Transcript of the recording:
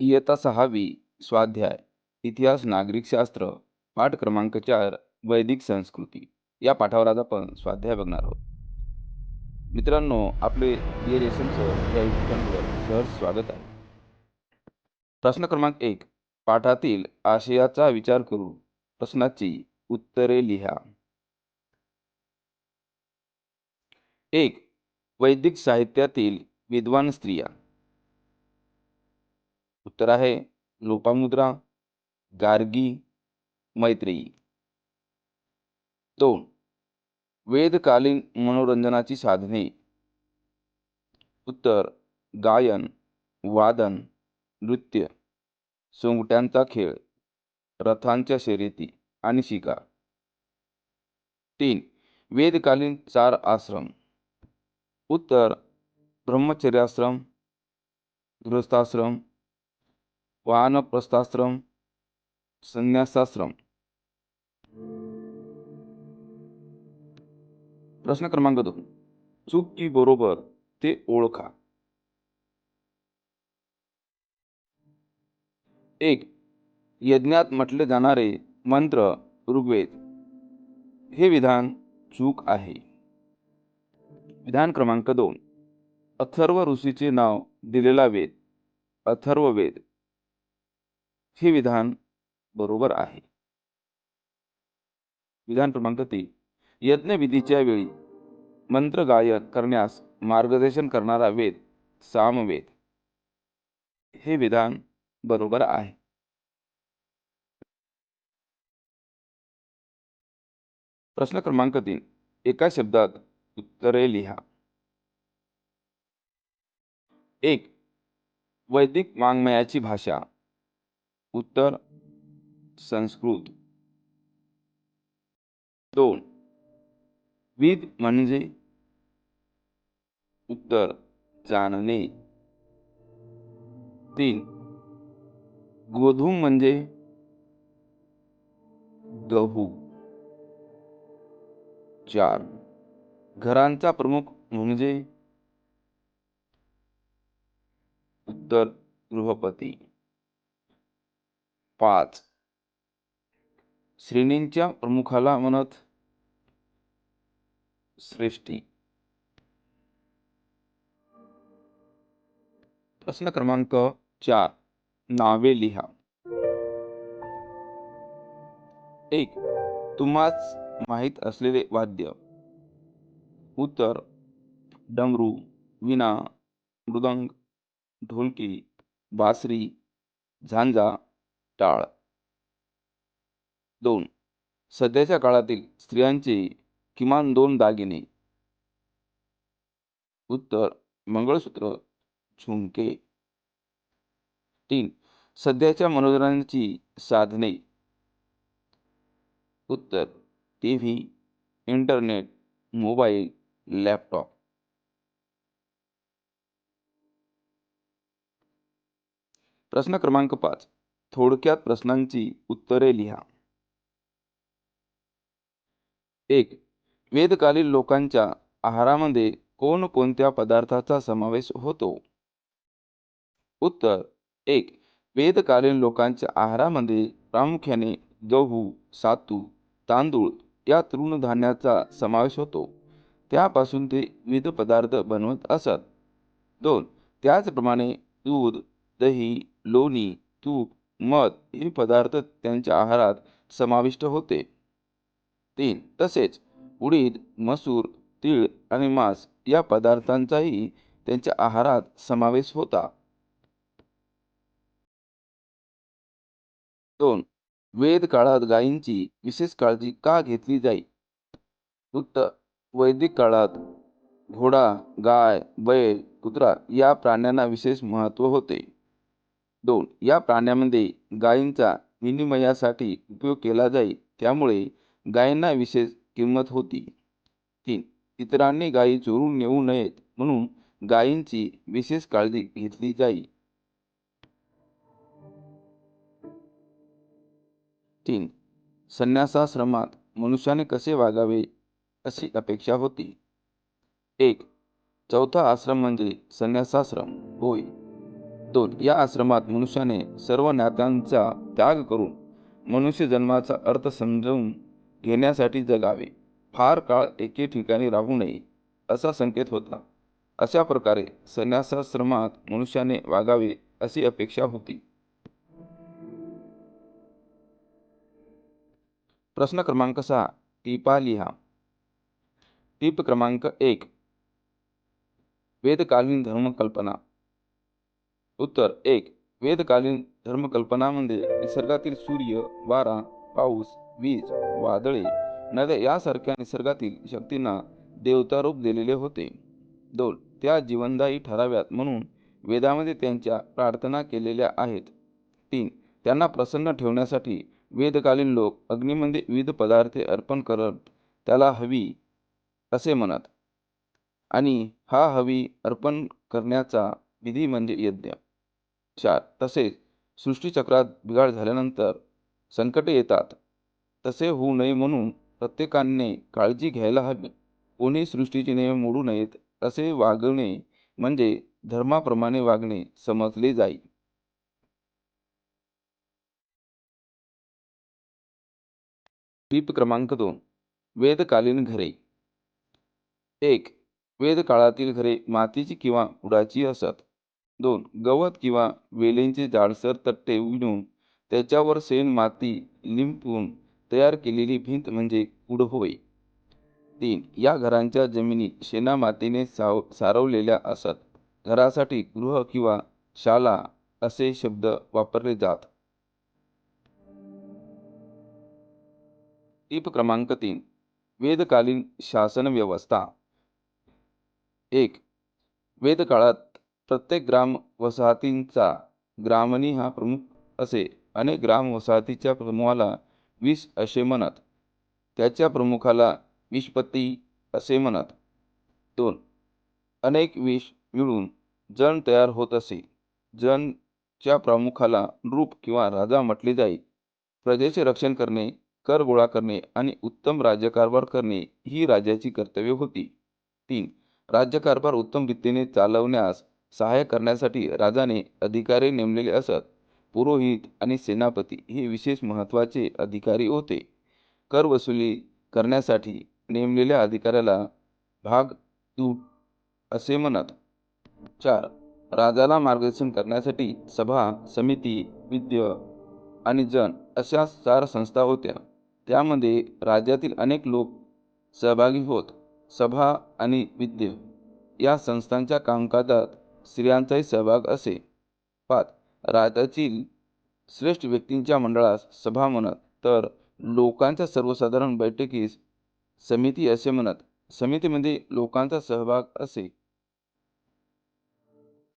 इयत्ता सहावी स्वाध्याय इतिहास नागरिकशास्त्र पाठ क्रमांक चार वैदिक संस्कृती. या पाठावर आज आपण स्वाध्याय बघणार आहोत. मित्रांनो आपले डिअर एस या यूट्यूब चॅनलवर सहर्ष स्वागत आहे. प्रश्न क्रमांक एक पाठातील आशयाचा विचार करू प्रश्नाची उत्तरे लिहा. एक वैदिक साहित्यातील विद्वान स्त्रिया. उत्तर आहे लोपामुद्रा गार्गी मैत्रेयी. दोन वेदकालीन मनोरंजनाची साधने. उत्तर गायन वादन नृत्य सोंगट्यांचा खेळ रथांच्या शर्यती आणि शिकार. तीन वेदकालीन चार आश्रम. उत्तर ब्रह्मचर्याश्रम गृहस्थाश्रम वानप्रस्थाश्रम संन्यासाश्रम. प्रश्न क्रमांक दोन. चूक की बरोबर ते ओळखा. एक यज्ञात म्हटले जाणारे मंत्र ऋग्वेद. हे विधान चूक आहे. विधान क्रमांक दोन. अथर्व ऋषीचे नाव दिलेला वेद. अथर्ववेद हे विधान बरोबर आहे. विधान क्रमांक तीन. यज्ञविधीच्या वेळी मंत्र गायन करण्यास मार्गदर्शन करणारा वेद सामवेद. हे विधान बरोबर आहे. प्रश्न क्रमांक तीन. एका शब्दात उत्तरे लिहा. एक वैदिक वाङ्मयाची भाषा. उत्तर संस्कृत. दोन. विद म्हणजे उत्तर जाणणे. तीन. गोधूम म्हणजे गहू. चार. घरांचा प्रमुख म्हणजे उत्तर गृहपती पाच. श्रेणींच्या प्रमुखाला म्हणत श्रेष्ठी. प्रश्न क्रमांक चार. नावे लिहा. एक. तुम्हाच माहीत असलेले वाद्य. उत्तर. डमरू विना मृदंग ढोलकी बासरी झांजा टाळ. दोन. सध्याच्या काळातील स्त्रियांचे किमान दोन दागिने. उत्तर. मंगळसूत्र झुमके. तीन. सध्याच्या मनोरंजनाची साधने. उत्तर. T V internet mobile laptop. प्रश्न क्रमांक पाच. थोडक्यात प्रश्नांची उत्तरे लिहा. एक वेदकालीन लोकांच्या आहारामध्ये कोणकोणत्या पदार्थाचा समावेश होतो? उत्तर एक वेदकालीन लोकांच्या आहारामध्ये प्रामुख्याने गहू सातू तांदूळ या तृणधान्याचा समावेश होतो. त्यापासून ते विविध पदार्थ बनवत असत. दोन त्याचप्रमाणे दूध दही लोणी तूप मध हे पदार्थ त्यांच्या आहारात समाविष्ट होते. तीन तसेच उडीद मसूर तीळ आणि मांस या पदार्थांचाही त्यांच्या आहारात समावेश होता. दोन वेद काळात गायींची विशेष काळजी का घेतली जाई? उत्तर वैदिक काळात घोडा गाय बैल कुत्रा या प्राण्यांना विशेष महत्त्व होते. दोन या प्राण्यांमध्ये गायींचा विनिमयासाठी उपयोग केला जाई त्यामुळे गायींना विशेष किंमत होती. तीन इतरांनी गायी चोरून नेऊ नयेत म्हणून गायींची विशेष काळजी घेतली जाई. तीन संन्यासाश्रमात मनुष्याने कसे वागावे अशी अपेक्षा होती. एक चौथा आश्रम म्हणजे संन्यासाश्रम होय. दोन या आश्रमात मनुष्याने सर्व नात्यांचा त्याग करून मनुष्य जन्माचा अर्थ समजून घेण्यासाठी जगावे. फार काळ एके ठिकाणी राहू नये असा संकेत होता. अशा प्रकारे संन्यासाश्रमात मनुष्याने वागावे अशी अपेक्षा होती. प्रश्न क्रमांक सहा टिपा लिहा. टीप क्रमांक एक वेदकालीन धर्मकल्पना. उत्तर एक वेदकालीन धर्मकल्पनामध्ये निसर्गातील सूर्य वारा पाऊस वीज वादळे नद्या यासारख्या निसर्गातील शक्तींना देवतारूप दिलेले होते. दोन त्या जीवनदायी ठराव्यात म्हणून वेदामध्ये त्यांच्या प्रार्थना केलेल्या आहेत. तीन त्यांना प्रसन्न ठेवण्यासाठी वेदकालीन लोक अग्नीमध्ये विविध पदार्थे अर्पण करत त्याला हवी असे म्हणत. आणि हा हवी अर्पण करण्याचा विधी म्हणजे यज्ञ. चार तसेच सृष्टीचक्रात बिघाड झाल्यानंतर संकटे येतात. तसे होऊ नये म्हणून प्रत्येकाने काळजी घ्यायला हवी. कोणी सृष्टीचे नियम मोडू नयेत असे वागणे म्हणजे धर्माप्रमाणे वागणे समजले जाईल टीप क्रमांक दोन. वेदकालीन घरे. एक. वेदकाळातील घरे मातीची किंवा उडाची असत. दोन गवत किंवा वेलींचे जाडसर तट्टे विणून त्याच्यावर शेण माती लिंपून तयार केलेली भिंत म्हणजे कुड होय तीन या घरांच्या जमिनी शेणामातीने साव सारवलेल्या असत. घरासाठी गृह किंवा शाला असे शब्द वापरले जात. टीप क्रमांक तीन वेदकालीन शासन व्यवस्था एक वेदकाळात प्रत्येक ग्राम वसाहतींचा ग्रामणी हा प्रमुख असे. अनेक ग्राम वसाहतीच्या प्रमुखाला विष असे म्हणत त्याच्या प्रमुखाला विषपती असे म्हणत. दोन. अनेक विष मिळून जण तयार होत असे. जनच्या प्रमुखाला नृप किंवा राजा म्हटले जाई. प्रजेचे रक्षण करणे कर गोळा करणे आणि उत्तम राज्यकारभार करणे ही राजाची कर्तव्ये होती. तीन. राज्यकारभार उत्तम रीतीने चालवण्यास सहाय्य करण्यासाठी राजाने अधिकारी नेमलेले असत. पुरोहित आणि सेनापती हे विशेष महत्त्वाचे अधिकारी होते. कर वसुली करण्यासाठी नेमलेल्या अधिकाऱ्याला भाग दूत असे म्हणत. चार. राजाला मार्गदर्शन करण्यासाठी सभा समिती विद्य आणि जन अशा चार संस्था होत्या. त्यामध्ये राज्यातील अनेक लोक सहभागी होत. सभा आणि विद्य या संस्थांच्या कामकाजात स्त्रियांचाही सहभाग असे. पाच राज्यातील श्रेष्ठ व्यक्तींच्या मंडळास सभा म्हणत तर लोकांच्या सर्वसाधारण बैठकीस समिती असे म्हणत. समितीमध्ये लोकांचा सहभाग असे.